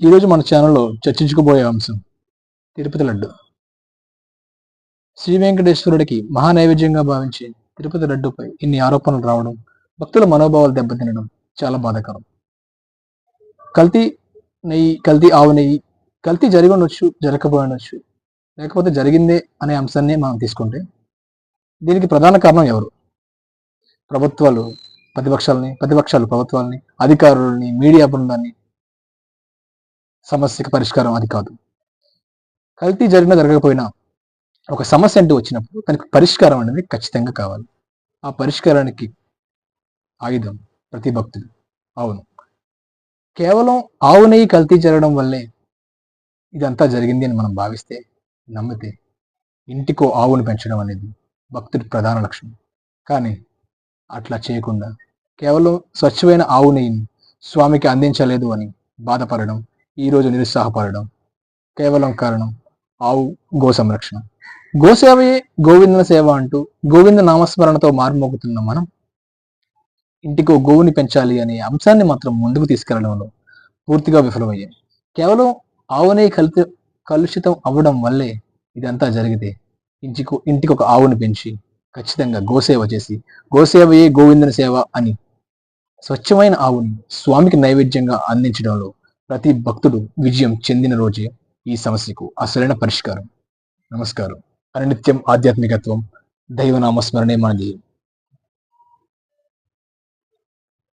ఈరోజు మన ఛానల్లో చర్చించుకోబోయే అంశం తిరుపతి లడ్డు. శ్రీ వెంకటేశ్వరుడికి మహానైవేద్యంగా భావించి తిరుపతి లడ్డుపై ఇన్ని ఆరోపణలు రావడం భక్తుల మనోభావాలు దెబ్బతినడం చాలా బాధాకరం. కల్తీ నెయ్యి కల్తీ ఆవు నెయ్యి కల్తీ జరగనొచ్చు జరగకపోయినొచ్చు లేకపోతే జరిగిందే అనే అంశాన్ని మనం తీసుకుంటే దీనికి ప్రధాన కారణం ఎవరు? ప్రభుత్వాలు ప్రతిపక్షాలని ప్రతిపక్షాలు ప్రభుత్వాలని అధికారులని మీడియా బృందాన్ని సమస్యకి పరిష్కారం అది కాదు. కల్తీ జరిగినా జరగకపోయినా ఒక సమస్య అంటూ వచ్చినప్పుడు దానికి పరిష్కారం అనేది ఖచ్చితంగా కావాలి. ఆ పరిష్కారానికి ఆయుధం ప్రతి భక్తులు. అవును. కేవలం ఆవు నెయ్యి కల్తీ జరగడం వల్లే ఇదంతా జరిగింది అని మనం భావిస్తే నమ్మితే ఇంటికో ఆవును పెంచడం అనేది భక్తుడి ప్రధాన లక్ష్యం. కానీ అట్లా చేయకుండా కేవలం స్వచ్ఛమైన ఆవు నెయ్యిని స్వామికి అందించలేదు అని బాధపడడం ఈరోజు నిరుత్సాహపడడం కేవలం కారణం ఆవు గో సంరక్షణ. గోసేవయే గోవిందన సేవ అంటూ గోవింద నామస్మరణతో మారుమోగుతున్న మనం. ఇంటికో గోవుని పెంచాలి అనే అంశాన్ని మాత్రం ముందుకు తీసుకెళ్ళడంలో పూర్తిగా విఫలమయ్యాయి కేవలం ఆవునే కలుత కలుషితం అవ్వడం వల్లే ఇదంతా జరిగితే ఇంటికి ఇంటికి ఒక ఆవుని పెంచి ఖచ్చితంగా గోసేవ చేసి గోసేవయే గోవిందన సేవ అని స్వచ్ఛమైన ఆవుని స్వామికి నైవేద్యంగా అందించడంలో ప్రతి భక్తుడు విజయం చెందిన రోజే ఈ సమస్యకు అసలైన పరిష్కారం. నమస్కారం. అనిత్యం ఆధ్యాత్మికత్వం. దైవనామస్మరణే మన ధ్యేయం